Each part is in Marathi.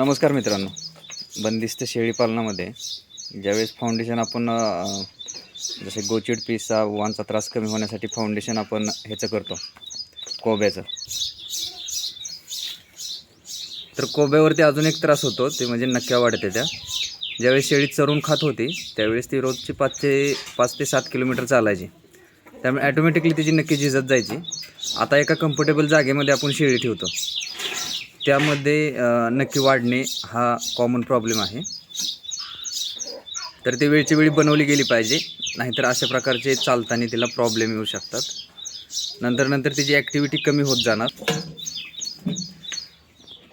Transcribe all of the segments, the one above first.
नमस्कार मित्रांनो. बंदिस्त शेळी पालनामध्ये ज्यावेळेस फाउंडेशन आपण जसे गोचिड पीसचा वानचा त्रास कमी होण्यासाठी फाउंडेशन आपण ह्याचं करतो. कोब्याचं. तर कोब्यावरती अजून एक त्रास होतो ते म्हणजे नक्क्या वाढते त्या. ज्यावेळेस शेळी चरून खात होती त्यावेळेस ती रोजची पाच ते पाच ते सात किलोमीटर चालायची. त्यामुळे ॲटोमॅटिकली तिची नक्की झिजत जायची. आता एका कम्फर्टेबल जागेमध्ये आपण शेळी ठेवतो. त्यामध्ये नक्की वाढणे हा कॉमन प्रॉब्लेम आहे. तर ती वेळच्या वेळी बनवली गेली पाहिजे नाहीतर अशा प्रकारचे चालताना तिला प्रॉब्लेम येऊ शकतात. नंतर नंतर तिची ॲक्टिव्हिटी कमी होत जाणार.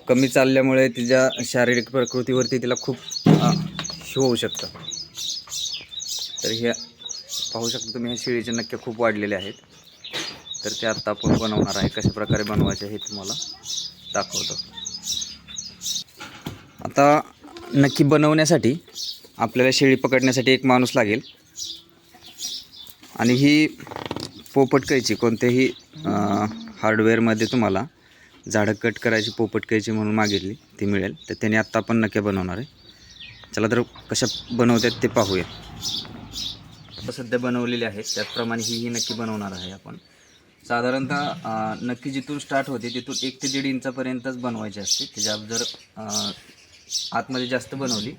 कमी चालल्यामुळे तिच्या शारीरिक प्रकृतीवरती तिला खूप अ, हे होऊ शकतं. तर हे पाहू शकता तुम्ही ह्या शेळीच्या नक्की खूप वाढलेल्या आहेत. तर ते आत्ता आपण बनवणार आहे कशा प्रकारे बनवायचे हे तुम्हाला. दाखवतो. आता नक्की बनवण्यासाठी आपल्याला शेळी पकडण्यासाठी एक माणूस लागेल. आणि ही पोपट कैची कोणत्याही हार्डवेअरमध्ये तुम्हाला झाडं कट करायची पोपट कैची म्हणून मागितली ती मिळेल. तर त्याने आत्ता आपण नक्की बनवणार आहे. चला तर कशा बनवतात ते पाहूया. सध्या बनवलेले आहेत त्याचप्रमाणे ही ही नक्की बनवणार आहे आपण. साधारणतः नक्की जिथून स्टार्ट होते तिथून एक ते दीड इंचापर्यंतच बनवायची असते. त्याच्या जर आतमध्ये जास्त बनवली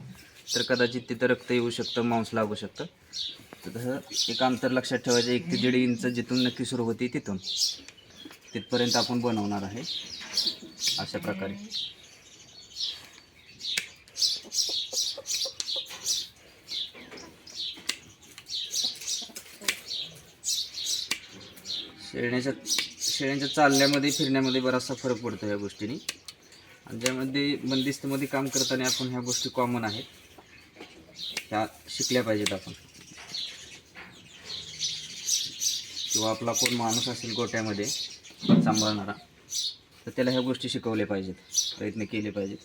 तर कदाचित तिथं रक्त येऊ शकतं मांस लागू शकतं. तर तसं एक अंतर लक्षात ठेवायचं एक ते दीड इंच जिथून नक्की सुरू होते तिथून तिथपर्यंत आपण बनवणार आहे. अशा प्रकारे. शेळण्याच्या शेळ्यांच्या चालण्यामध्ये फिरण्यामध्ये बराचसा फरक पडतो ह्या गोष्टीने. आणि ज्यामध्ये बंदिस्तमध्ये काम करताना आपण ह्या गोष्टी कॉमन आहेत. ह्या शिकल्या पाहिजेत आपण. किंवा आपला कोण माणूस असेल गोट्यामध्ये सांभाळणारा तर त्याला ह्या गोष्टी शिकवल्या पाहिजेत प्रयत्न केले पाहिजेत.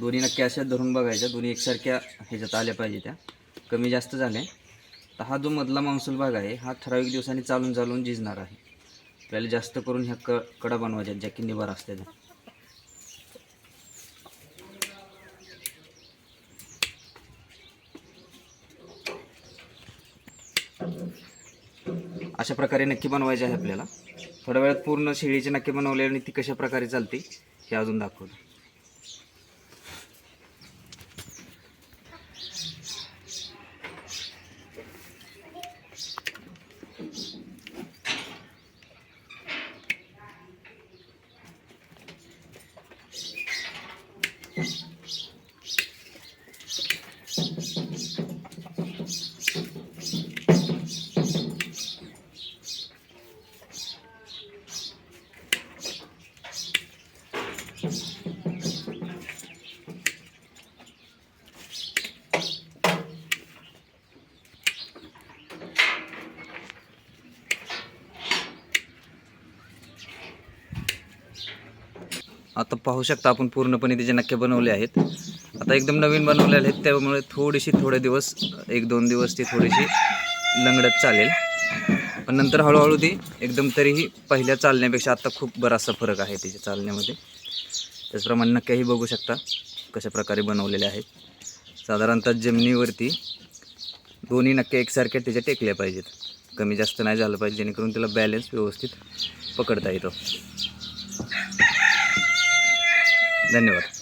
दोन्ही नक्की अशा धरून बघायच्या दोन्ही एकसारख्या ह्याच्यात आल्या पाहिजे त्या. कमी जास्त झाले तर हा जो मधला मान्सून भाग आहे हा ठराविक दिवसांनी चालून चालून झिजणार आहे. आपल्याला जास्त करून ह्या क कडा बनवायच्या ज्या की निभार असलेल्या अशा प्रकारे नक्की बनवायचे आहे आपल्याला. थोड्या वेळात पूर्ण शेळीची नक्की बनवली आणि ती कशा प्रकारे चालते हे अजून दाखवतो. आता पाहू शकता आपण पूर्णपणे त्याचे नक्के बनवले आहेत. आता एकदम नवीन बनवलेले आहेत त्यामुळे थोडीशी थोडे दिवस एक दोन दिवस ती थोडीशी लंगडत चालेल. पण नंतर हळूहळू ती एकदम तरीही पहिल्या चालण्यापेक्षा आता खूप बराचसा फरक आहे तिच्या चालण्यामध्ये. त्याचप्रमाणे नक्क्याही बघू शकता कशा प्रकारे बनवलेले आहेत. साधारणतः जमिनीवरती दोन्ही नक्के एकसारख्या त्याच्या टेकल्या पाहिजेत. कमी जास्त नाही झालं पाहिजे जेणेकरून त्याला बॅलन्स व्यवस्थित पकडता येतो. धन्यवाद.